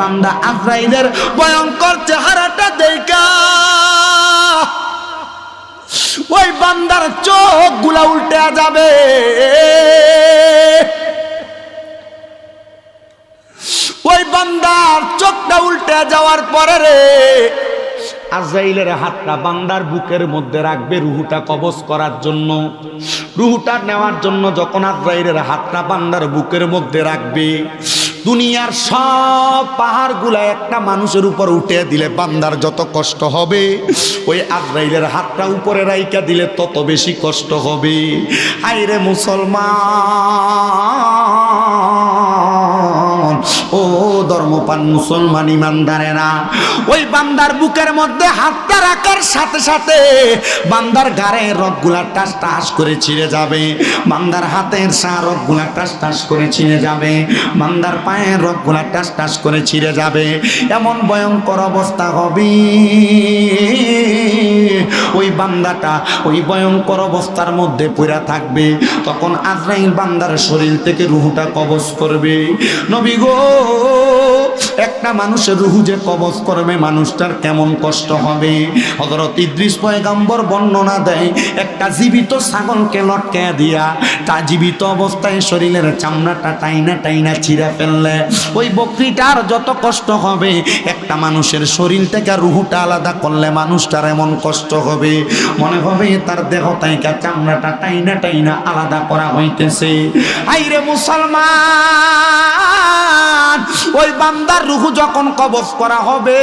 বান্দা আজরাইলের ভয়ঙ্কর চেহারাটা দেখা। ওই বান্দার চোখগুলা উল্টে যাবে। ওই বান্দার চোখটা উল্টে যাওয়ার পরে রে, আজরাইলের হাতটা বান্দার বুকের মধ্যে রাখবে রুহুটা কবজ করার জন্য। রুহুটা নেওয়ার জন্য যখন আজরাইলের হাতটা বান্দার বুকের মধ্যে রাখবে দুনিয়ার সব পাহাড়গুলা একটা মানুষের উপর উঠে দিলে বান্দার যত কষ্ট হবে, ওই আজরাইলের হাতটা উপরে রাইকা দিলে তত বেশি কষ্ট হবে। আইরে মুসলমান ও ধর্মপান মুসলমান ইমানদারেরা, ওই বান্দার বুকের মধ্যে হাতটা রাখার সাথে সাথে বান্দার গাড়ের রগগুলা টাস টাস করে ছিঁড়ে যাবে, বান্দার হাতের সা রগগুলা টাস টাস করে ছিঁড়ে যাবে, বান্দার পায়ের রগগুলা টাস টাস করে ছিঁড়ে যাবে, এমন ভয়ঙ্কর অবস্থা হবে। ওই বান্দাটা ওই ভয়ঙ্কর অবস্থার মধ্যে পড়া থাকবে, তখন আজরাইল বান্দার শরীর থেকে রুহুটা কবজ করবে। নবী গো একটা মানুষের রুহু যে কবজ করবে, মানুষটার কেমন কষ্ট হবে? হজরত ইদ্রিস পয়গাম্বর বর্ণনা দেয়, একটা জীবিত ছাগলকে লটকে দিয়া তা জীবিত অবস্থায় শরীরের চামড়াটা টাইনা টাইনা ছিঁড়ে ফেললে। ওই বকরিটার যত কষ্ট হবে, একটা মানুষের শরীর থেকে রুহুটা আলাদা করলে মানুষটার এমন কষ্ট হবে। মনে হবে তার দেহ তাইকা চামড়াটা টাইনা টাইনা আলাদা করা হইতেছে। আইরে মুসলমান! ওই বান্দার রুহু যখন কবজ করা হবে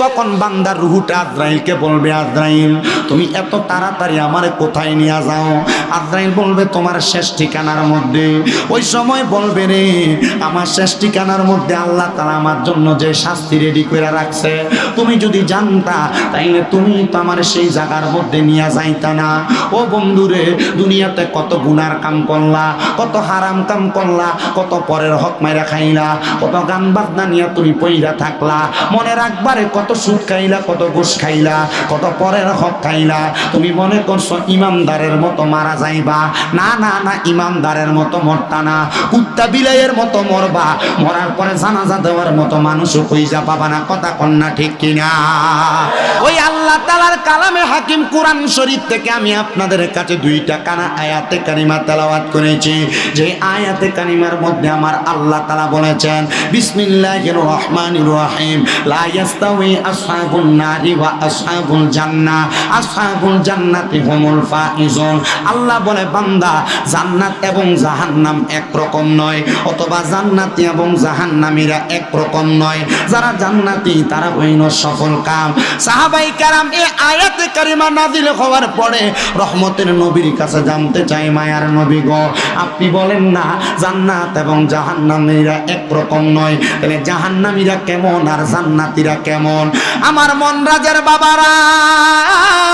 তখন বান্দার রুহুটা আজরাইলকে বলবে আজরাইল তুমি এত তাড়াতাড়ি আমার কোথায় নিয়ে যাও? আজরাইল বলবে, তোমার শেষ ঠিকানার মধ্যে। ওই সময় বলবে রে, আমার শেষ ঠিকানার মধ্যে আল্লাহ তারা আমার জন্য যে শাস্তি রেডি করে রাখছে, তুমি যদি জানতা, তাইলে তুমি তো আমার সেই জায়গার মধ্যে নিয়ে যাইতা না। ও বন্ধুরে দুনিয়াতে কত গুনার কাম করলা, কত হারাম কাম করলা, কত পরের হক মাইরা খাইলা, কত গান বাজনা নিয়ে তুমি পইরা থাকলা। মনে রাখবারে কত সুদ খাইলা, কত ঘুষ খাইলা, কত পরের হক খাইলা। তুমি মনে করছ ইমামদারের মতো মারা যাইবা? না না না, ইমামদারের মতো মরতা না। কুত্তা বিলাইয়ের মতো মরবা। মরার পরে জানাজা দেওয়ার মতো মানুষও কইজা পাবা না, কথা কন্যা ঠিক কিনা? ওই আল্লাহ তালার কালামে হাকিম কোরআন শরীফ থেকে আমি আপনাদের কাছে দুইটা কানা আয়াতে কারিমা তেলাওয়াত করেছি। যে আয়াতে কারিমার মধ্যে আমার আল্লাহ তালা বলেছেন, বিসমিল্লাহির রহমানির রহিম, লা ইয়াস্তাউই আসহাবুন নারি ওয়া আসহাবুল জান্নাহ। আসহাবুল জান্নাতি হুমুল ফাইজুন। আল্লাহ বলে, বান্দা, জান্নাত এবং জাহান্নাম এক রকম নয়, অথবা জান্নাতি এবং জাহান্নামীরা এক রকম নয়। যারা জান্নাতি, তারা হইল সফল কাম। সাহাবাই কারাম এ আয়াতে কারিমা নাজিল হওয়ার পরে রহমতের নবীর কাছে জানতে চাই, মায়ার নবী গো, আপনি বলেন না, জান্নাত এবং জাহান্নামীরা এক রকম নয়। তাহলে জাহান্নামীরা কেমন আর জান্নাতীরা কেমন? আমার মন রাজার বাবারা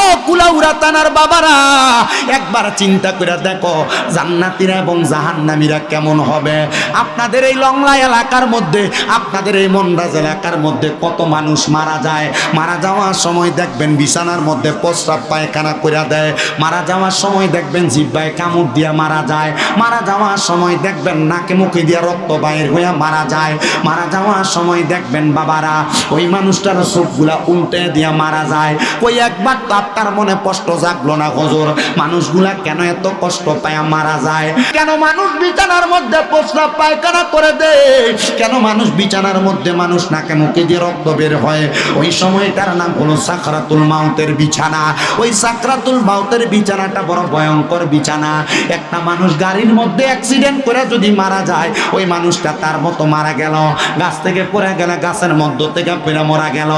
ও কুলাউরা তানার বাবারা, একবার চিন্তা করে দেখো জান্নাতীরা এবং জাহান্নামীরা কেমন হবে। আপনাদের এই লংলা এলাকার মধ্যে, আপনাদের এই মনরাজ এলাকার মধ্যে কত মানুষ মারা যায়। মারা যাওয়ার সময় দেখবেন বিছানার মধ্যে প্রস্রাব পায়খানা করে দেয়। মারা যাওয়ার সময় দেখবেন জিব্বায় কামড় দিয়া মারা যায়। মারা যাওয়ার সময় দেখবেন নাকে মুখে দিয়া রক্ত বাইর হইয়া মারা যায়। মারা যাওয়ার সময় দেখবেন বাবারা, ওই মানুষটার চোখগুলা উল্টে দিয়া মারা যায়। ওই একবার তো আপনার মনে কষ্ট জাগলো না হজুর। মানুষগুলা কেন এত কষ্ট পায় মারা যায়? কেন মানুষ বিছানার মধ্যে প্রস্রাব পায়খানা করে দেয়? কেন মানুষ বিছানার মধ্যে মানুষ নাকে মুখে দিয়ে রক্ত বের হয়? ওই সময়টার নাম হলো সাকরাতুল মাউতের বিছানা। ওই সাকরাতুল মাউতের বিছানাটা বড় ভয়ঙ্কর বিছানা। একটা মানুষ গাড়ির মধ্যে অ্যাক্সিডেন্ট করে যদি মারা যায়, ওই মানুষটা তার মতো মারা গেল। গাছ থেকে পড়ে গেলে গাছের মধ্য থেকে পড়ে মারা গেল।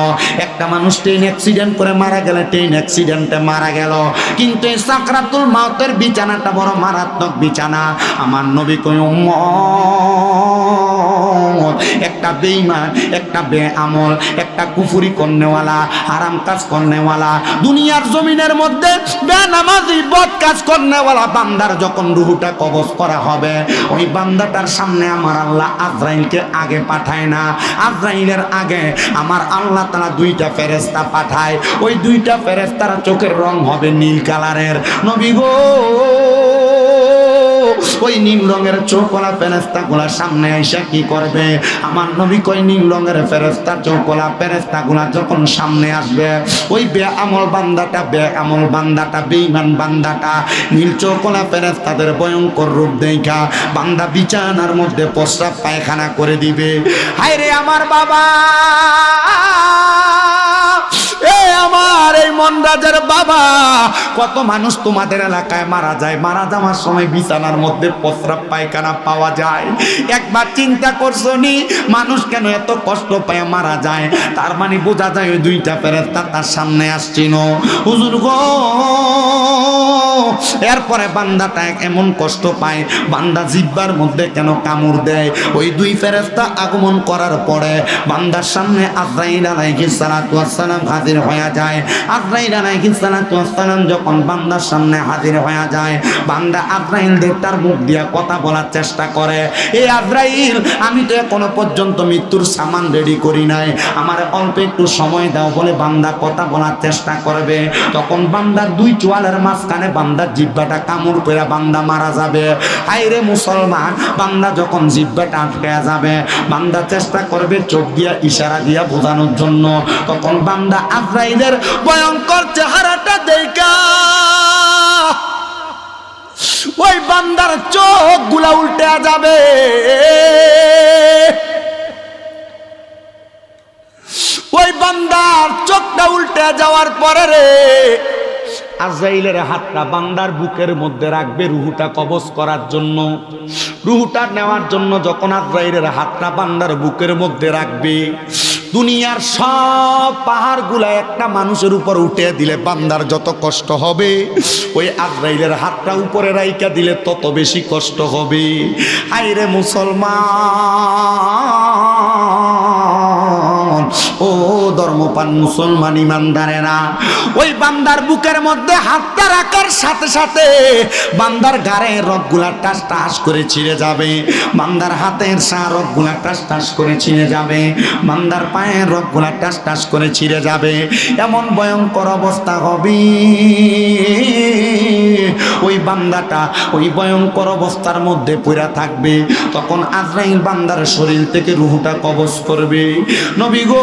একটা মানুষ ট্রেন অ্যাক্সিডেন্ট করে মারা গেলে ট্রেন অ্যাক্সিডেন্টে মারা গেল। কিন্তু এই সাকরাতুল মাউতের বিছানাটা বড় মারাত্মক বিছানা। আমার নবী কয় একটা বেঈমান, একটা বেআমল, একটা কুফুরি করনেওয়ালা, হারাম কাজ করনেওয়ালা। দুনিয়ার জমিনের মধ্যে বে বেনামাজি বদ কাজ করনেওয়ালা বান্দার যখন রুহুটা কবজ করা হবে, ওই বান্দাটার সামনে আমার আল্লাহ আজরাইলকে আগে পাঠায় না। আজরাইলের আগে আমার আল্লাহ তারা দুইটা ফেরেস্তা পাঠায়। ওই দুইটা ফেরেস্তার চোখের রং হবে নীল কালারের। নবী গো! ওই নীল রঙের চোখলা ফেরেস্তা গুলা সামনে আইসা কি করবে? আমার নবী কই নীল রঙের ফেরেস্তা চোখলা ফেরেস্তা গুলা যখন সামনে আসবে, ওই বে আমল বান্দাটা বে আমল বান্দাটা, বেঈমান বান্দাটা নীল চোখলা ফেরেস্তাদের ভয়ঙ্কর রূপ দেখা বান্দা বিছানার মধ্যে প্রস্রাব পায়খানা করে দিবে। হায় রে আমার বাবা! বাবা। কত মানুষ তোমাদের এলাকায় মারা যায়। মারা যাওয়ার সময় বিছানার মধ্যে প্রস্রাব পায়খানা পাওয়া যায়। একবার চিন্তা করছ নি, মানুষ কেন এত কষ্ট পায় মারা যায়? তার মানে বোঝা যায় ওই দুইটা ফেরেস্তা তার সামনে হুজুর গো, এরপরে বান্দাটা এমন কষ্ট পায়, বান্দা জিব্বার মধ্যে কেন কামড় দেয়? ওই দুই ফেরেস্তা আগমন করার পরে বান্দার সামনে আজরাইল আলাইহিস সালাতু ওয়াসসালাম হাজির হয়ে যায়। যখন বান্দার সামনে হাজির যায়, বান্দা তার মুখ দিয়া কথা বলার চেষ্টা করে এই আমি তো পর্যন্ত মৃত্যুর সামান রেডি করি নাই। আমার অল্প একটু সময় দাও বলে বান্দা কথা বলার চেষ্টা করবে। তখন বান্দার দুই চোয়ালের মাঝখানে বান্দার জিব্বাটা কামড় করে বান্দা মারা যাবে। আইরে মুসলমান, বান্দা যখন জিব্বাটা আটকে যাবে, বান্দা চেষ্টা করবে চোখ দিয়া ইশারা দিয়া বোঝানোর জন্য। তখন বান্দা আজরাইলের ভয়ঙ্কর চেহারাটা দেখা। ওই বান্দার চোখগুলা উল্টে যাবে। ওই বান্দার চোখটা উল্টে যাওয়ার পরে রে আজাইলের হাতটা বান্দার বুকের মধ্যে রাখবে রুহুটা কবজ করার জন্য। রুহুটা নেওয়ার জন্য যখন আজরাইলের হাতটা বান্দার বুকের মধ্যে রাখবে দুনিয়ার সব পাহাড়গুলা একটা মানুষের উপর উঠে দিলে বান্দার যত কষ্ট হবে, ওই আজরাইলের হাতটা উপরে রাইকা দিলে তত বেশি কষ্ট হবে। আইরে মুসলমান ও ধর্মপান মুসলমান ইমানদারেরা, ওই বান্দার বুকের মধ্যে হাতটা রাখার সাথে সাথে বান্দার গাড়ে রগগুলা টাস টাস করে ছিঁড়ে যাবে, বান্দার হাতের সা রগগুলা টাস টাস করে ছিঁড়ে যাবে, বান্দার পায়ের রগগুলা টাস টাস করে ছিঁড়ে যাবে, এমন ভয়ঙ্কর অবস্থা হবে। ওই বান্দাটা ওই ভয়ঙ্কর অবস্থার মধ্যে পড়া থাকবে, তখন আজরাইল বান্দার শরীর থেকে রুহুটা কবজ করবে। নবী গো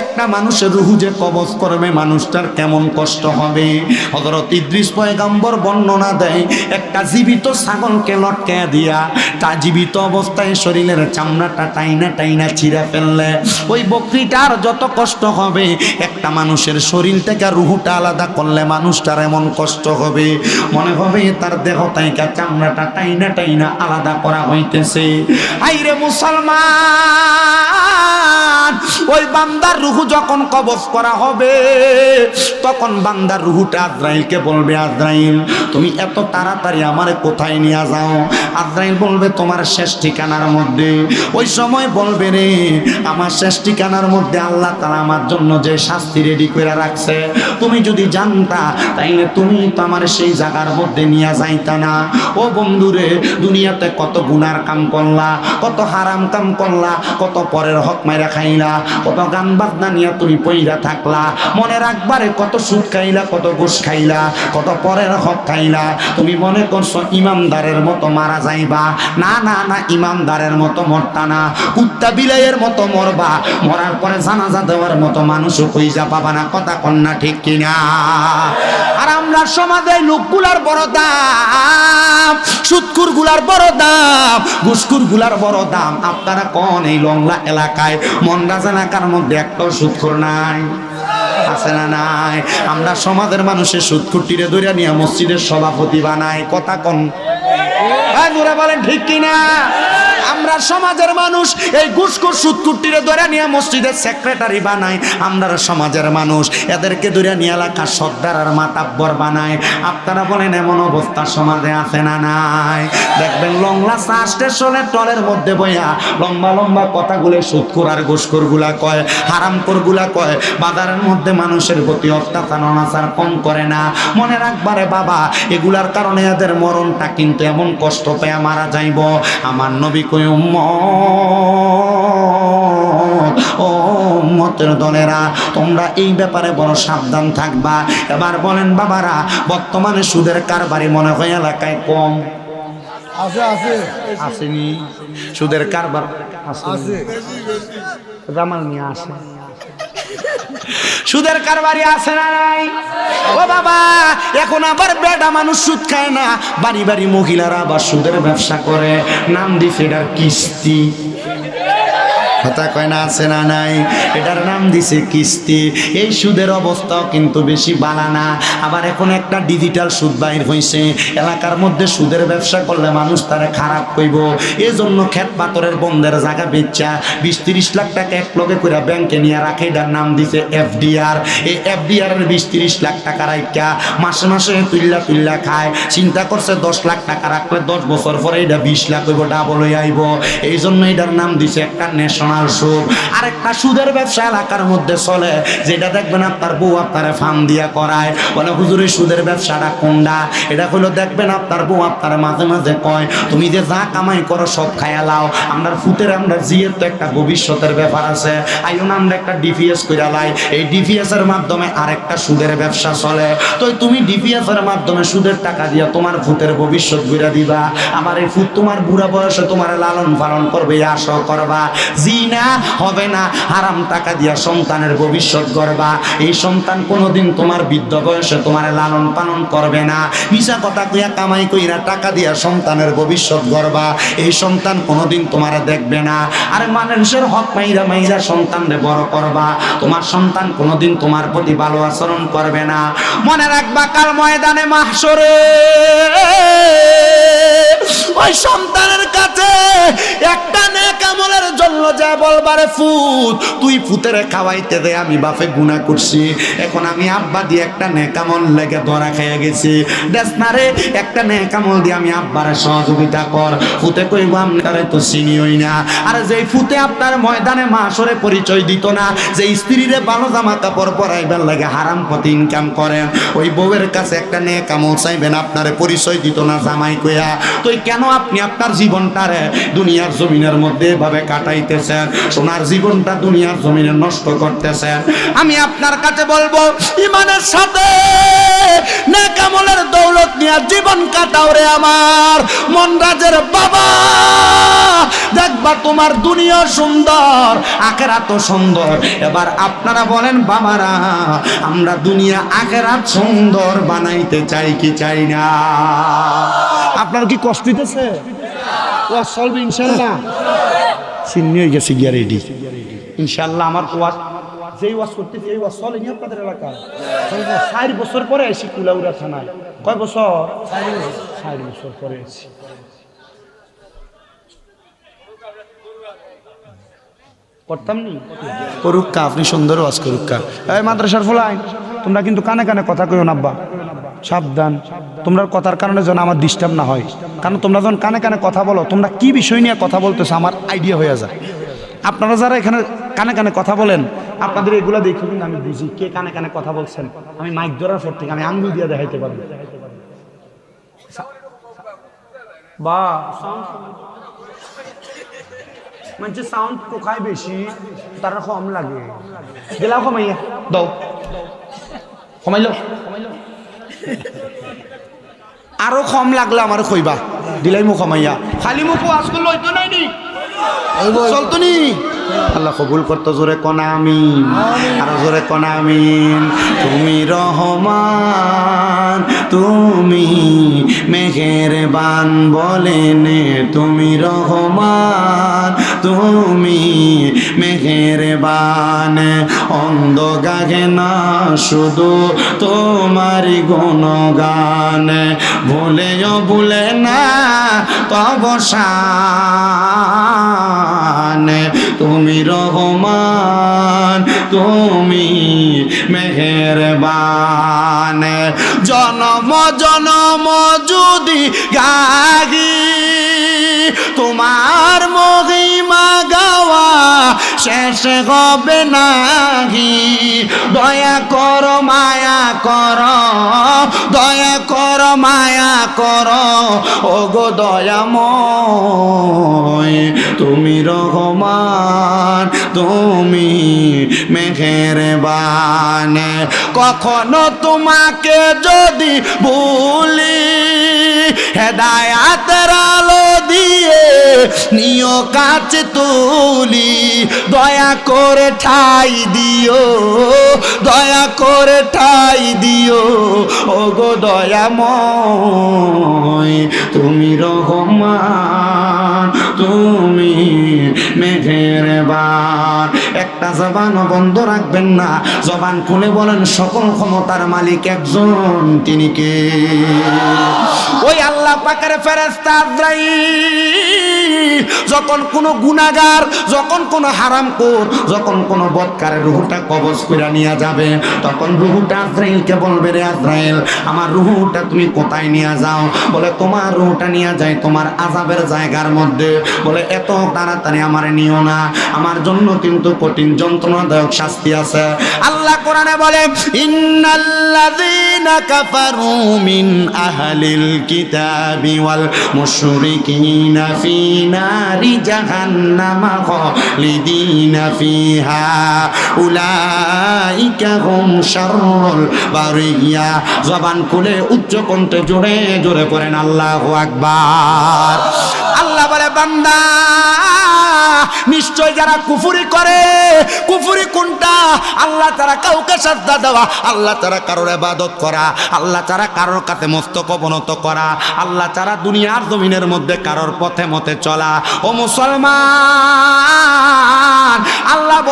একটা মানুষের রুহু যে কবজ করবে, মানুষটার কেমন কষ্ট হবে? হজরত ইদ্রিস পয়গাম্বর বর্ণনা দেয়, একটা জীবিত ছাগলকে লটকে দিয়া তা জীবিত অবস্থায় শরীরের চামড়াটা টাইনা টাইনা ছিঁড়ে ফেললে। ওই বকরিটার যত কষ্ট হবে, একটা মানুষের শরীর থেকে রুহুটা আলাদা করলে মানুষটার এমন কষ্ট হবে। মনে হবে তার দেহ তাইকা চামড়াটা টাইনা টাইনা আলাদা করা হইতেছে। আইরে মুসলমান, ওই বান্দার রুহু যখন কবজ করা হবে, তখন বান্দার রুহুটা আজরাইলকে বলবে, আজরাইল, তুমি এত তাড়াতাড়ি আমারে কোথায় নিয়ে যাও? আজরাইল বলবে, তোমার শেষ ঠিকানার মধ্যে। ওই সময় বলবে, রে, আমার শেষ ঠিকানার মধ্যে আল্লাহ তালা আমার জন্য যে শাস্তি রেডি করে রাখছে, তুমি যদি জানতা, তাইলে তুমি তো আমার সেই জায়গার মধ্যে নিয়ে যাইতা না। ও বন্ধুরে, দুনিয়াতে কত গুনার কাম করলা, কত হারাম কাম করলা, কত পরের হক মাইরা খাইলা, কত গান বাজনা নিয়ে তুমি পইরা থাকলা। মনে রাখবারে কত সুদ খাইলা, কত ঘুষ খাইলা, কত পরের হক খাইলা। তুমি মনে করছ ইমানদারের মতো মারা যাইবা। না না না ইমানদারের মতো মরতা না। কুত্তা বিলাইয়ের মতো মরবা। মরার পরে জানাজা দেওয়ার মতো মানুষও কইজা পাবা না। কথা কন্যা ঠিক কিনা। আর আমরা সমাজে লোকগুলার বড় দাম সুৎকুরগুলার বড় দাম ঘুসকুরগুলার বড় দাম। আপনারা কোন এই লংলা এলাকায়? মন্দাজ এলাকার মধ্যে একটা সুৎকুর নাই, আছে না নাই? আমরা সমাজের মানুষের সুৎকুটিরে ধরে নিয়ে মসজিদের সভাপতি বানাই, কথা কন। জোরে বলেন, ঠিক কিনা? আমরা সমাজের মানুষ, এই ঘুষখুর সুৎকুটিরে ধরে নিয়ে মসজিদের সেক্রেটারি বানাই আমরা সমাজের মানুষ, এদেরকে ধরে নিয়ে এলাকার সর্দার আর মাতাব্বর বানায়। আপনারা বলেন, এমন অবস্থা সমাজে আছে না নাই? দেখবেন লংলা চা স্টেশনের টলের মধ্যে বইয়া লম্বা লম্বা কথাগুলো সুৎকুর আর ঘুষখুরগুলা কয় হারামখোরগুলা কয়। বাজারের মধ্যে মানুষের প্রতি অত্যাচার, অনাচার কম করে না। মনে রাখবারে বাবা, এগুলার কারণে এদের মরণটা কিন্তু এমন কষ্ট পেয়ে মারা যাইব। আমার নবী কই উম্মত? ও উম্মতের দলেরা তোমরা এই ব্যাপারে বড় সাবধান থাকবা। এবার বলেন বাবারা বর্তমানে সুদের কারবারি মনে হয় এলাকায় কম। আছে আছে। আসেনি। সুদের কারবার আছে। জামাল নিয়ে আসে। সুদের কারবারি আছে না নাই? ও বাবা, এখন আবার বেডা মানুষ সুদ খায় না। বাড়ি বাড়ি মহিলারা আবার সুদের ব্যবসা করে। নাম দিছে এটা কিস্তি। কথা কয় না, আছে না নাই? এটার নাম দিছে কিস্তি। এই সুদের অবস্থাও কিন্তু বেশি বালা না। আবার এখন একটা ডিজিটাল সুদ বাইর হয়েছে এলাকার মধ্যে সুদের ব্যবসা করলে মানুষ তারা খারাপ কইব। এই জন্য খেত পাথরের বন্ধের জায়গা বেচা, বিশ তিরিশ লাখ টাকা এক লগে করে ব্যাংকে নিয়ে রাখে, এটার নাম দিছে এফডিআর। এই এফডিআর এর বিশ তিরিশ লাখ টাকা রাখা মাসে মাসে তুল্লা তুল্লা খায়। চিন্তা করছে দশ লাখ টাকা রাখলে দশ বছর পরে এটা বিশ লাখ হইব ডাবল হয়ে আইব। এই জন্য এটার নাম দিছে একটা ন্যাশনাল সুদ। আরেকটা সুদের ব্যবসা এলাকার মধ্যে চলে, যেটা দেখবেন আপনার বউ আপনারে ফান দিয়া করায়। বলে, হুজুর সুদের ব্যবসাটা কোনটা? এটা হলো দেখবেন আপনার বউ আপনার মাঝে মাঝে কয়, তুমি যে যা কামাই করো সব খায়া লাও। আমরা ফুতের, আমরা জিয়ের তো একটা ভবিষ্যতের ব্যাপার আছে। আইন আমরা একটা ডিপিএস করে লাই। এই ডিপিএস এর মাধ্যমে আরেকটা সুদের ব্যবসা চলে। তো তুমি ডিপিএস এর মাধ্যমে সুদের টাকা দিয়া তোমার ভূতের ভবিষ্যৎ ঘুরে দিবা। আমার এই ফুট তোমার বুড়া বয়সে তোমার লালন পালন করবে আশা করবা। জি না, হবে না। হারাম টাকা দিয়া সন্তানের ভবিষ্যৎ গড়বা। এই সন্তান কোনোদিন তোমার বৃদ্ধ বয়সে তোমার লালন পালন করবে না। মিশা কথা কইয়া কামাই কইরা টাকা দিয়া সন্তানের ভবিষ্যৎ গড়বা। এই সন্তান কোনোদিন তোমার দেখবে না। আরে মানুষের হক মাইরা মাইরা সন্তানরে বড় করবা। তোমার সন্তান কোনোদিন তোমার প্রতি ভালো আচরণ করবে না। মনে রাখবা, কাল ময়দানে মাহসরে ওই সন্তানের কাছে একটা নেক আমলের জন্য যা বলবারে ফুত। তুই ফুতেরে খাওয়াইতে দে, আমি বাপে গুণা করছি। এখন আমি আব্বা দিয়ে একটা নেকামল লেগে ধরা খেয়ে গেছি। দেখ না রে, একটা নেকামল দিয়ে আমি আব্বারে সহযোগিতা কর। ফুতে কইব, আপনারে তো চিনিওই না। আর যেই ফুতে আপনার ময়দানে মাসরে পরিচয় দিত না যে স্ত্রীরে ভালো জামা কাপড় পরাইবার লাগে হারাম পথে ইনকাম করেন, ওই বউয়ের কাছে একটা নেকামল চাইবেন, আপনারে পরিচয় দিত না জামাই কইয়া। তো কেন আপনি আপনার জীবনটারে দুনিয়ার জমিনের মধ্যে এভাবে কাটাইতেছেন? সোনার জীবনটা দুনিয়ার জমিনে নষ্ট করতেছেন আমি আপনার কাছে বলব, ইমানের সাথে নেকামলের দৌলত নিয়ে জীবন কাটাও রে আমার। মনরাজের বাবা, দেখবা তোমার দুনিয়া সুন্দর আখেরা তো সুন্দর। এবার আপনারা বলেন, বাবারা, আমরা দুনিয়া আখেরাত সুন্দর বানাইতে চাই কি চাই না? আপনার কি কষ্ট ওয়াজ চলবে ইনশাল্লাহ। চিন্নি হয়ে গেছে গিয়া রেডি ইনশাল্লাহ আমার ওয়াজ যেই ওয়াজ করতেছি এই ওয়াজ চলেনি আপনাদের এলাকায়? চার বছর পরে এসি কুলাউড়া থানায়। কয় বছর? চার বছর পরে এসি। করতাম নি? করুক্কা আপনি সুন্দর ওয়াজ করুক্কা এই মাদ্রাসার ফুলাই তোমরা কিন্তু কানে কানে কথা কইও না আব্বা। সাবধান। তোমরা কথার কারণে যেন আমার ডিস্টার্ব না হয়। কারণ তোমরা যখন কানে কানে কথা বলো, তোমরা কি বিষয় নিয়ে কথা বলতেছো আমার আইডিয়া হয়ে যায়। আপনারা যারা এখানে কানে কানে কথা বলেন, আপনাদের এগুলো দেখে কিন্তু আমি বুঝি কে কানে কানে কথা বলছেন। আমি মাইক ধরার পর থেকে আমি আঙ্গুল দিয়ে দেখাইতে পারব বা মানে সাউন্ড পোকায় বেশি, তারা কম লাগে। গেলাও কমাইয়া। দাও। কমাইলো। আরও কম লাগলে আমার কইবা দিলাই মুখ কমাইয়া খালি মুখ আজ লইতো নাই নি? চলতো নি? আল্লাহ কবুল করতো জোরে কনা আমিন। আরও জোরে কনা আমিন। তুমি রহমান তুমি মেঘের বান বলেন তুমি রহমান তুমি মেঘের বান অন্ধ গাগে না শুধু তোমার গুণগান। ভুলেও ভুলে না তব শান তুমি রহমান তুমি মেহেরবান। জনম জনম যদি গাগি তোমার গাওয়া শেষ হবে নাহি। দয়া কর, মায়া কর, দয়া কর, মায়া কর। ও গো দয়াময়, তুমি রহমান, তুমি মেঘের বান কখনো তোমাকে যদি ভুলি হেদায়াতের আলো দিয়ে নিও কাছে তুলি, দয়া করে ঠাই দিও, দয়া করে ঠাই দিও। ও গো দয়াময়, তুমি রহমান তুমি মেঘেরবার একটা জবানও বন্ধ রাখবেন না। জবান খুলে বলেন, সকল ক্ষমতার মালিক একজন, তিনি কে? ওই আল্লাহ পাকের ফেরেস্তা যখন কোনো গুনাগার যখন কোনো হারামখোর, যখন কোনো বদকারের রুহুটা কবজ করে নিয়ে যাবে, তখন রুহুটা আজরাইলকে বলবে, রে আজরাইল, আমার রুহুটা তুমি কোথায় নিয়ে যাও? বলে, তোমার রুহুটা নিয়ে যায় তোমার আজাবের জায়গার মধ্যে। বলে, এত তাড়াতাড়ি আমার নিও না। আমার জন্য কিন্তু কঠিন যন্ত্রণাদায়ক শাস্তি আছে। আল্লাহ কোরআনে বলে, ইন্নাল্লাযীনা কাফারু মিন আহলিল কিতাবি ওয়াল মুশরিকিনা ফি নারি জাহান্নামা খালিদিনা ফিহা। উলাইকা হুম শাররুল বারিয়া। জবান খুলে উচ্চ কণ্ঠে জোরে জোরে করেন আল্লাহু আকবার। আল্লাহ বলে, বান্দা, নিশ্চয় যারা কুফুরি করে, কুফুরি কোনটা? আল্লাহ তারা কাউকে শ্রদ্ধা দেওয়া, আল্লাহ তারা কারোর এবাদত করা, আল্লাহ তারা কারোর কাছে মস্তক অবনত করা, আল্লাহ তারা দুনিয়ার জমিনের মধ্যে কারোর পথে মতে চলা। ও মুসলমান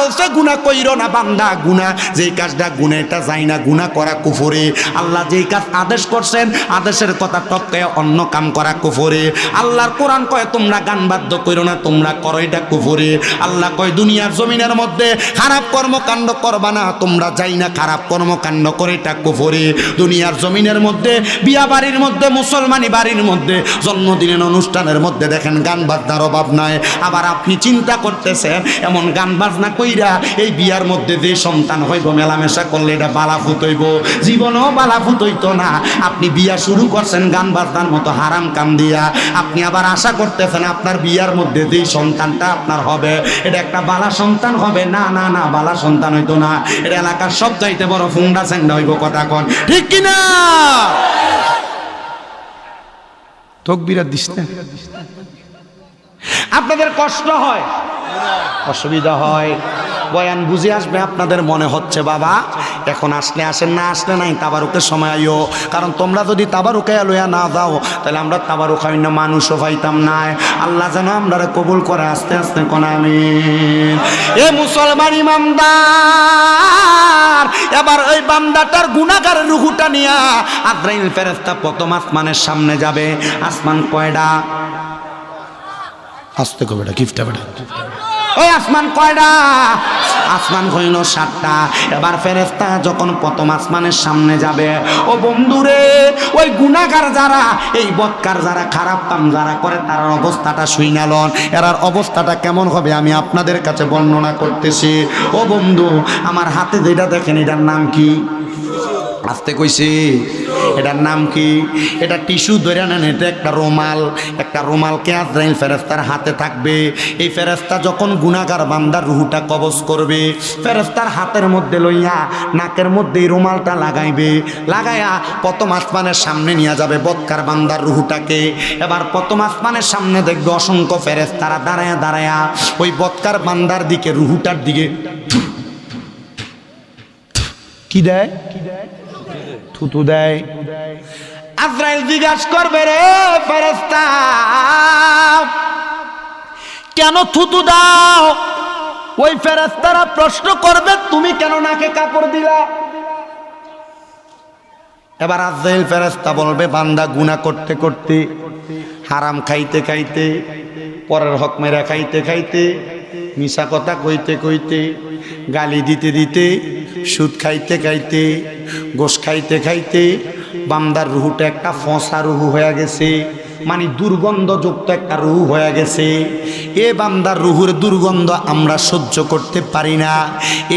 বলছে গুনা কইরো না বান্দা গুনা যেই কাজটা গুণে, এটা যাই না গুনা করা কুফুরি। আল্লাহ যেই কাজ আদেশ করছেন, আদেশের কথা টপকে অন্য কাম করা কুফুরি। আল্লাহর কোরআন কয়, তোমরা গান বাদ্য কইরো না, তোমরা করো, এটা কুফুরি। আল্লাহ কয়, দুনিয়ার জমিনের মধ্যে খারাপ কর্মকাণ্ড করবা না, তোমরা যাই না খারাপ কর্মকাণ্ড করে, এটা কুফুরি। দুনিয়ার জমিনের মধ্যে, বিয়া বাড়ির মধ্যে, মুসলমানি বাড়ির মধ্যে, জন্মদিনের অনুষ্ঠানের মধ্যে দেখেন গান বাজনার অভাব নাই। আবার আপনি চিন্তা করতেছেন, এমন গান বাজনা কইরা এই বিয়ার মধ্যে যে সন্তান হইব, মেলামেশা করলে এটা বালাফুত হইব। জীবনও বালাফুত হইতো না। আপনি বিয়া শুরু করছেন গান বাজনার মতো হারাম কাম দিয়া। আপনি আবার আশা করতেছেন আপনার বিয়ার মধ্যে যে সন্তানটা আপনার হবে, এটা একটা বালা সন্তান হবে। না না না, বালা সন্তান হইতো না। এটা এলাকার সব চাইতে বড় ফুংডা স্যাংডা হইব কথা কন। ঠিক কিনা? তকবিরাত দিস না। আপনাদের কষ্ট হয়? অসুবিধা হয়। বয়ান বুঝে আসবে আপনাদের মনে হচ্ছে, বাবা। এখন আসলে আসেন না, আসলে নাই, তাবারুকের সময় আইও। কারণ তোমরা যদি তাবারুকে লইয়া না যাও তাহলে আমরা তাবারুক না মানুষও পাইতাম না। আল্লাহ যেন আমরা কবুল করে, আস্তে আস্তে কোন আমি এ মুসলমান ইমামদার এবার ওই বান্দাটার গুণাগার রুহুটা নিয়া আদ্রাইল ফেরেস্তা প্রথম আসমানের সামনে যাবে। আসমান কয়ডা? আসতে কবে এটা গিফট বেটা। ওই আসমান কয়টা আসমান হইল সাতটা। এবার ফেরেস্তা যখন প্রথম আসমানের সামনে যাবে, ও বন্ধুরে, ওই গুণাগার যারা, এই বৎকার যারা, খারাপ কাম যারা করে তার অবস্থাটা শুই নালন এরার অবস্থাটা কেমন হবে আমি আপনাদের কাছে বর্ণনা করতেছি। ও বন্ধু, আমার হাতে যেটা দেখেন, এটার নাম কি? আসতে কইছি। এটার নাম কি? এটা টিস্যু ধরে নেন, এটা একটা রুমাল। একটা রুমালকে আজরাইল ফেরেস্তার হাতে থাকবে। এই ফেরেস্তা যখন গুণাগার বান্দার রুহুটা কবজ করবে ফেরেস্তার হাতের মধ্যে লইয়া নাকের মধ্যে এই রুমালটা লাগাইবে। লাগাইয়া প্রথম আসমানের সামনে নিয়ে যাবে বৎকার বান্দার রুহুটাকে। এবার প্রথম আসমানের সামনে দেখবে অসংখ্য ফেরেস্তারা দাঁড়ায়া দাঁড়ায়া ওই বৎকার বান্দার দিকে, রুহুটার দিকে কি দেয় কি দেয়? থুতু দেয়। আজরাইল জিজ্ঞাসা করবে রে ফেরেস্তা কেন থুতু দাও? ওই ফেরেস্তারা প্রশ্ন করবে, তুমি কেন নাকে কাপড় দিলা? এবার আজরাইল ফেরেস্তা বলবে, বান্দা গুনা করতে করতে, হারাম খাইতে খাইতে, পরের হক মেরা খাইতে খাইতে মিশা কথা কইতে কইতে, গালি দিতে দিতে, সুদ খাইতে খাইতে গোস খাইতে খাইতে বামদার রুহুটা একটা ফসা রুহু হয়ে গেছে। মানে দুর্গন্ধযুক্ত একটা রুহ হয়ে গেছে। এ বান্দার রুহুর দুর্গন্ধ আমরা সহ্য করতে পারি না।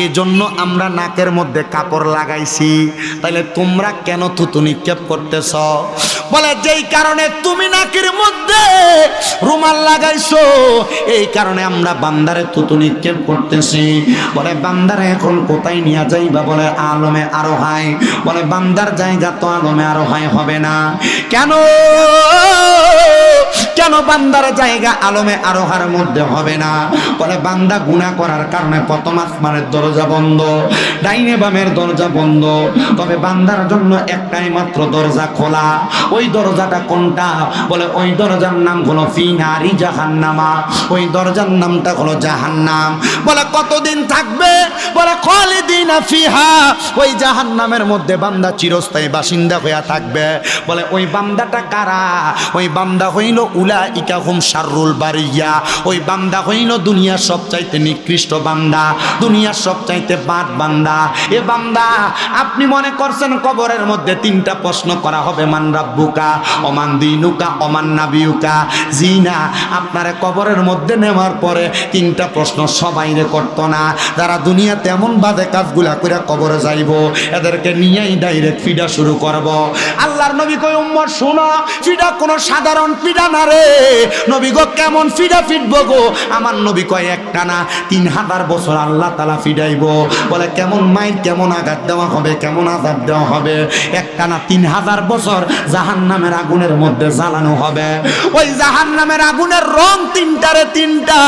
এই জন্য আমরা নাকের মধ্যে কাপড় লাগাইছি। তাহলে তোমরা কেন থুতু নিক্ষেপ করতেছ? বলে, যেই কারণে তুমি নাকের মধ্যে রুমাল লাগাইছো, এই কারণে আমরা বান্দারে থুতু নিক্ষেপ করতেছি। বলে, বান্দারে এখন কোথায় নিয়ে যাইবা? বলে, আলমে আরও হাই বলে, বান্দার জায়গা তো আলমে আরও হাই হবে না। কেন? কেন বান্দার জায়গা আলমে আরোহার মধ্যে হবে না? বলে, বান্দা গুণা করার কারণে প্রথম আসমানের দরজা বন্ধ, ডাইনে বামের দরজা বন্ধ। তবে বান্দার জন্য একটাই মাত্র দরজা খোলা। ওই দরজাটা কোনটা? বলে, ওই দরজার নাম হলো ফিনারি জাহান্নামা। ওই দরজার নামটা হলো জাহান্নাম। বলে, কতদিন থাকবে? বলে, খালিদিনা ফিহা। ওই জাহান্নামের মধ্যে বান্দা চিরস্থায়ী বাসিন্দা হইয়া থাকবে। বলে, ওই বান্দাটা কারা? ওই বান্দা হইল উলা ইকা হুম শাররুল বারিয়া। ওই বান্দা হইল দুনিয়ার সবচাইতে নিকৃষ্ট বান্দা, দুনিয়ার সবচাইতে বাদ বান্দা। এ বান্দা, আপনি মনে করছেন কবরের মধ্যে তিনটা প্রশ্ন করা হবে, মান রাব্বুকা অমান দিনুকা অমান নাবিউকা জি না, আপনারে কবরের মধ্যে নেওয়ার পরে তিনটা প্রশ্ন সবাইরে করতো না। যারা দুনিয়াতে এমন বাদে কাজগুলা করে কবরে যাইব, এদেরকে নিয়েই ডাইরেক্ট ফিডা শুরু করব। আল্লাহর নবী কই উম্মত, শোনো, ফিডা কোনো সাধারণ ফিডা না রে। নবী গো, কেমন ফিডা ফিটব গো? আমার নবী কয়, একটা না, তিন হাজার বছর আল্লাহ তালা ফিডাইব বলে, কেমন মাইর, কেমন আঘাত দেওয়া হবে, কেমন আঘাত দেওয়া হবে? একটা না, তিন হাজার বছর জাহান নামের আগুনের মধ্যে জ্বালানো হবে। ওই জাহান নামের আগুনের রং তিনটারে তিনটা।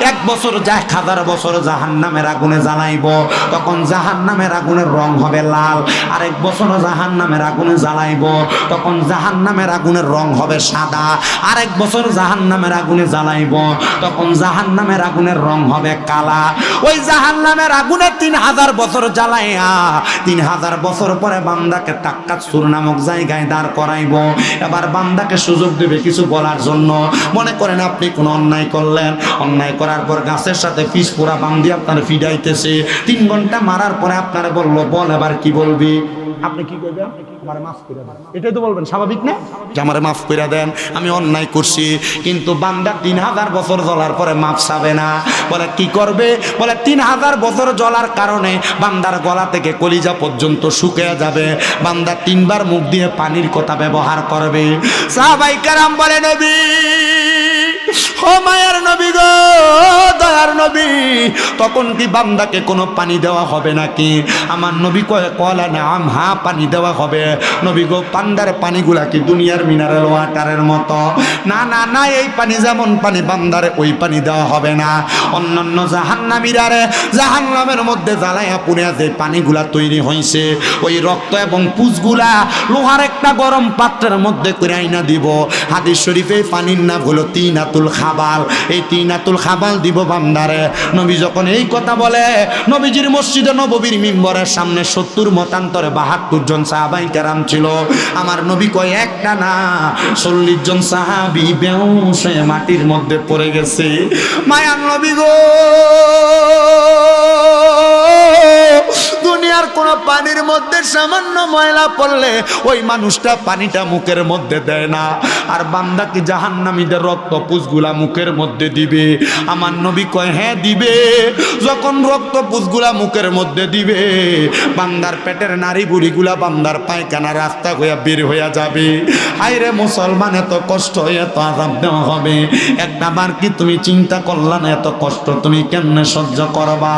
এক বছর যা, এক হাজার বছর জাহান নামের আগুনে জ্বালাইব। তখন জাহান নামের আগুনের রং হবে লাল। আরেক বছর জাহান নামের আগুনে জ্বালাইব। তখন জাহান নামের আগুনের রং হবে সাদা, আরেক বছর জাহান নামের আগুনে জ্বালাইব। তখন জাহান নামের আগুনের রং হবে কালা। ওই জাহান নামের আগুনে তিন হাজার বছর জ্বালাইয়া, তিন হাজার বছর পরে বান্দাকে টাক্কাত সুর নামক জায়গায় দাঁড় করাইব। এবার বান্দাকে সুযোগ দেবে কিছু বলার জন্য। মনে করেন আপনি কোনো অন্যায় করলেন। অন্যায় করার পর গাছের সাথে পিস পোড়া বান্ধি আপনার ফিডাইতেছে। তিন ঘণ্টা মারার পরে আপনারা বলল, বল এবার কি বলবি? আপনি কি করবেন আমারে মাফ করে এটাই তো বলবেন, স্বাভাবিক না? যে আমারে মাফ করে দেন, আমি অন্যায় করছি, কিন্তু বান্দা তিন হাজার বছর জ্বলার পরে মাফ চাবে না। বলে, কি করবে? বলে, তিন হাজার বছর জ্বলার কারণে বান্দার গলা থেকে কলিজা পর্যন্ত শুকিয়ে যাবে। বান্দা তিনবার মুখ দিয়ে পানির কথা ব্যবহার করবে। সাহাবাই কারাম বলে, নবী ও মায়ের নবী গো, দয়ার নবী, তখন কি বান্দাকে কোনো পানি দেওয়া হবে নাকি? আমার নবী কয়ে, কলা নাম, হা, পানি দেওয়া হবে। নবী গো পান্ডার পানিগুলা কি দুনিয়ার মিনারেল ওয়াটারের মতো? না না না, এই পানি যেমন পানি, বান্দারে ওই পানি দেওয়া হবে না। অন্যান্য জাহান্নামীরারে জাহান্নামের মধ্যে জ্বালাইয়া পুড়িয়া যে পানিগুলা তৈরি হয়েছে ওই রক্ত এবং পুজগুলা লোহার একটা গরম পাত্রের মধ্যে করে আইনা দিব। হাদিস শরীফে পানির নাম হলো তিনাতুল খাবাল এই তিনাতুল খাবাল দিব বান্দারে। নবী যখন এই কথা বলে, নবীজির মসজিদে নববীর মিম্বরের সামনে সত্তর মতান্তরে বাহাত্তর জন সাহাবাই কেরাম ছিল। আমার নবী কয়, একটা না, চল্লিশ জন সাহাবি বেউস মাটির মধ্যে পড়ে গেছে। মায়ার নবী গো! দুনিয়ার কোন পানির মধ্যে সামান্য ময়লা পড়লে ওই মানুষটা পানিটা মুখের মধ্যে দেয় না। আর বান্দা কি জাহান্নামীদের রক্ত পুষগুলা মুখের মধ্যে দিবে? আমার নবী কয় হ্যাঁ দিবে। যখন রক্ত পুষগুলা মুখের মধ্যে দিবে, বান্দার পেটের নারী বুড়িগুলা বান্দার পায়খানা রাস্তা হইয়া বের হইয়া যাবে। হাইরে মুসলমান, এত কষ্ট এত আজাব দেওয়া হবে। একটা বার কি তুমি চিন্তা করলা না, এত কষ্ট তুমি কেমনে সহ্য করবা?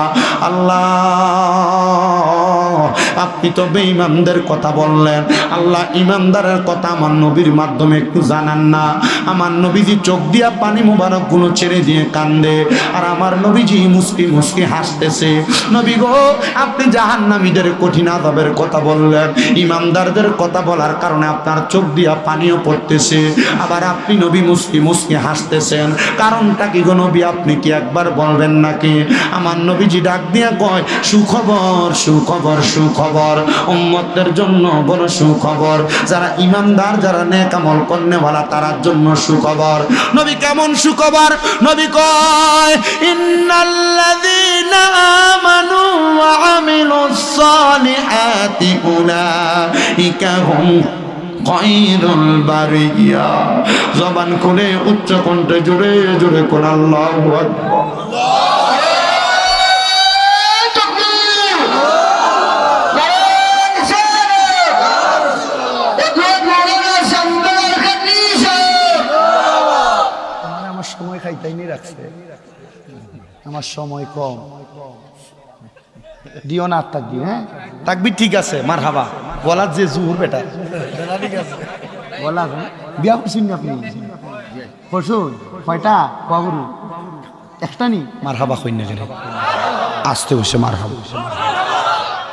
আল্লাহ Oh. আপনি তো বেঈমানদের কথা বললেন। আল্লাহ ইমানদারের কথা আমার নবীর মাধ্যমে একটু জানান না। আমার নবীজি চোখ দিয়া পানি মুবারকগুলো ছেড়ে দিয়ে কান্দে। আর আমার নবীজি মুসকি মুসকি হাসতেছে। নবী গো, আপনি জাহান্নামীদের কঠিন আদবের কথা বললেন। ইমানদারদের কথা বলার কারণে আপনার চোখ দিয়া পানিও পড়তেছে। আবার আপনি নবী মুসকি মুসকি হাসতেছেন। কারণটা কি গো নবী, আপনি কি একবার বলবেন নাকি? আমার নবীজি ডাক দিয়া কয়, সুখবর সুখবর সুখবর, উম্মতদের জন্য বড় সুখবর। যারা ইমানদার, যারা নেক আমল কর্নেওয়ালা, তারার জন্য সুখবর। নবী কেমন সুখবর? নবী কয়, ইন্নাল্লাযীনা আমানু ওয়া আমিলুস সালিহাতি উলাইকা হুম জবান খুলে, উচ্চ কণ্ঠে জোরে জোরে কোন আল্লাহ মানে আমার সময় খাইতাই নি রাখছে আমার সময় কম। দিও না থাকবি হ্যাঁ? থাকবি ঠিক আছে মার হাবা বলার যে জুহুর বেটা। বলা বিয়া করছেন না আপনি? করছুন কয়টা? কবরু। একটা নি? মার হাবা কই না কেন আসতে বসে মার হাবা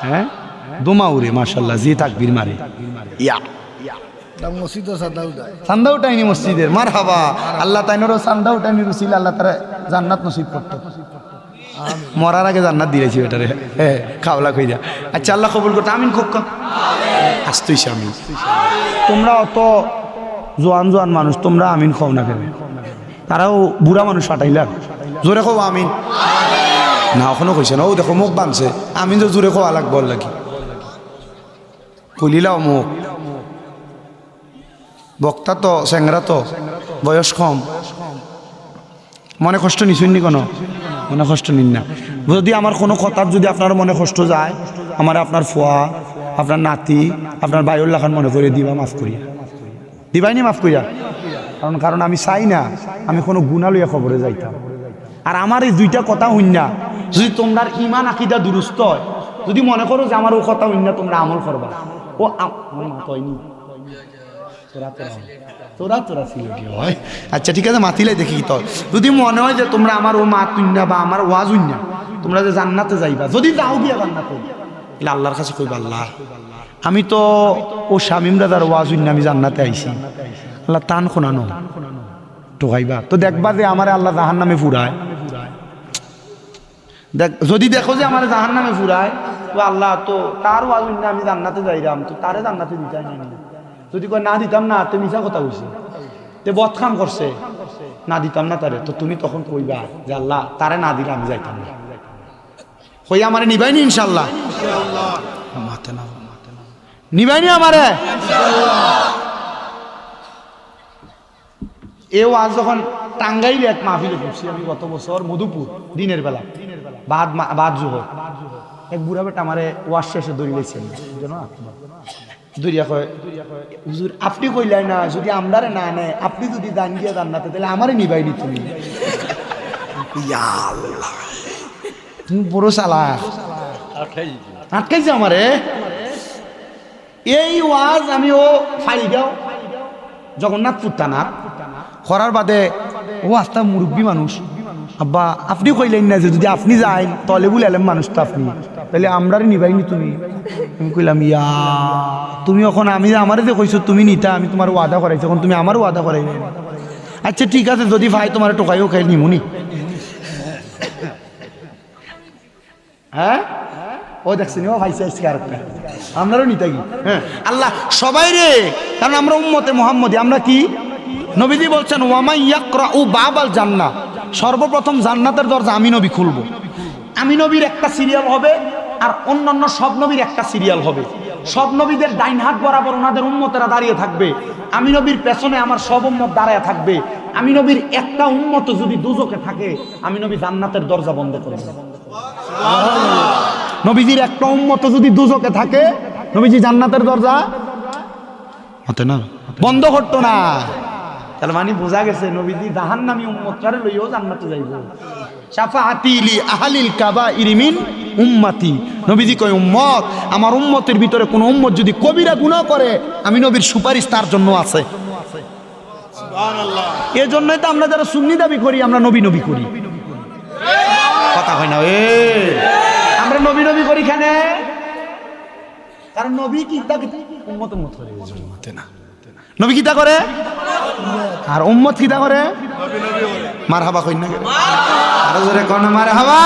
হ্যাঁ? দোমা উড়ে মার্শাল্লাহ জি তাকবীর মারে। ইয়া। সান্দা উঠাইনি মসজিদের মার হাবা আল্লাহ তাইনেরও সান্দা উঠাইনি রুসিল আল্লাহ তারা জান্নাত নসিব করতো। মরার আগে জান্নাত দিয়েছি এটারে হ্যাঁ খাওলা কইরা। আচ্ছা আল্লাহ কবুল করতো আমিন খুব কম। আসতেইছি আমি তোমরা অত জোয়ান জোয়ান মানুষ, তোমরা আমিন খাও না কেন? তারাও বুড়া মানুষ ফাটাইলাম। জোরে খাও আমিন। না, এখনও কইছে না। ও দেখো, মুখ বানছে আমিন তো জোরে খাওয়া লাগবো লাগি কইলিলাও মুখ। বক্তা তো, স্যাংরা তো, বয়স কম। মনে কষ্ট নিছুন নি কোনো? মনে কষ্ট নিন না। যদি আমার কোনো কথার যদি আপনার মনে কষ্ট যায়, আমার আপনার ফোয়া, আপনার নাতি, আপনার বাইর লাখান মনে করে দিবা, মাফ করিয়া। দিবাইনি মাফ করিয়া? কারণ কারণ আমি চাই না, আমি কোনো গুণা লইয়া খবরে যাইতাম। আর আমার এই দুইটা কথা হইনা যদি তোমরা ইমান আকিদা দুরুস্ত হয়, যদি মনে করো যে আমার ও কথা হইনা তোমরা আমল করবা। ও কয়নি তোরা তোরা। হয় আচ্ছা ঠিক আছে মাতিলে দেখি তো যদি মনে হয় যে তোমরা আমার ও মা তুইনা বা আমার ওয়াজ উইনা তোমরা যে জান্নাতে যাইবা যদি যাও গিয়া জান্নাতে তাহলে আল্লাহর কাছে কইবা আল্লাহ আমি তো ও শামিম দাদার ওয়াজ উইনা আমি জান্নাতে আইছি। আল্লাহ টান শোনানো টোকাইবা তো দেখবা যে আমার আল্লাহ জাহান নামে ফুরায়। দেখ যদি দেখো যে আমার জাহান নামে ফুরায় তো আল্লাহ তো তার ওয়াজ আমি জান্নাতে যাইরাম তো তারে জান্নাতে নাই। যদি কয়, না দিতাম না তো মিশা কথা কইছে। তে বদ কাম করছে। না দিতাম না তারে তো তুমি তখন কইবা যে, আল্লাহ, তারে না দিলে আমি যাইতাম না। কই আমারে নিবাইনি ইনশাল্লাহ মাতে না নিবাইনি আমারে? এ ওয়াজ যখন টাঙ্গাইলে এক মাহফিলে করছি আমি গত বছর মধুপুর, দিনের বেলা। বাদ বাদ জোহর। এক বুড়া বেটা আমারে ওয়াজ শেষে দৌড়ি লেছেন দৌড়িয়া কয় হুজুর আপনি কইলাই না যদি আমরারে না নেয় আপনি যদি দান দিয়ে দান না তাহলে আমারে নিবাইনি তুমি ইয়া আল্লাহ। তুমি বড় সালা। আটকাইছে আমারে। এই ওয়াজ আমি ও ফাইল গাও জগন্নাথপুর থানার করার বাদে ও আস্তা মুরব্বী মানুষ। আব্বা আপনি কইলেন না যে যদি আপনি যাই তলে বলে এলেন মানুষ তো আপনি। তাহলে আমরারে নিবাইনি তুমি? আমি কইলাম, ইয়া, তুমি এখন আমি আমারে যে কইছো, তুমি নিতা, আমি তোমার ওয়াদা করাইছো, এখন তুমি আমারও ওয়াদা করাই আচ্ছা ঠিক আছে, যদি ভাই তোমার টোকাইও খাই নিমুনি হ্যাঁ? ও দেখছেন, ও ভাই চাইছি আরেকটা। আপনারও নিতে কি? হ্যাঁ। আল্লাহ সবাই রে কারণ আমরা উম্মতে মোহাম্মদী, আমরা কি? নবীজি বলছেন ওয়ামাই ইয়াকরা ও বাবাল জান্না সর্বপ্রথম জান্নাতের দরজা আমি নবী খুলবো। আমি নবীর একটা সিরিয়াল হবে আর অন্যান্য সব নবীর একটা সিরিয়াল হবে। সব নবীদের ডাইন হাত বরাবর ওনাদের উন্মতেরা দাঁড়িয়ে থাকবে। আমি নবীর পেছনে আমার সব উন্মত দাঁড়ায় থাকবে। আমি নবীর একটা উন্মত যদি দুজকে থাকে আমি নবী জান্নাতের দরজা বন্ধ করে দেব। নবীজির একটা উন্মত যদি দুজকে থাকে নবীজি জান্নাতের দরজা হতে না। বন্ধ করতো না। তার মানে বোঝা গেছে নবীজি জাহান নামি উম্মতটারে লইও জান্নাতে যাইব। শাফাআতি লি আহলিল কাবা ইরিমিন উম্মতি। নবীজি কয় উম্মত আমার উম্মতের ভিতরে কোন উম্মত যদি কবিরা গুনাহ করে আমি নবীর সুপারিশ তার জন্য আছে। এই জন্যই তো আমরা যারা সুন্নি দাবি করি আমরা নবী নবী করি। কথা হয় না এ। আমরা নবী নবী করি খানে কারণ নবী কি তা উম্মত উম্মত করে। না। নবী কিতা করে? আর উম্মত কিতা করে? মার হাবা কই না? আরও জোরে কোন মার হাবা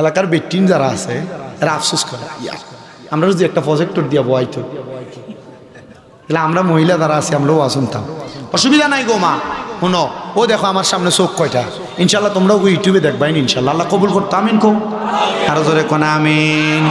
এলাকার বেটিন যারা আছে, এরা আফসোস করে আমরা যদি একটা প্রজেক্টর দিয়া বয়াইতো তাহলে আমরা মহিলা যারা আছি, আমরাও আসুনতাম অসুবিধা নাই গো মা, শুনো, ও দেখো আমার সামনে চোখ কয়টা। ইনশাল্লাহ তোমরাও ইউটিউবে দেখবাই ইনশাল্লাহ আল্লাহ কবুল করতো, আমিন কো। আরও জোরে কোন, আমিন।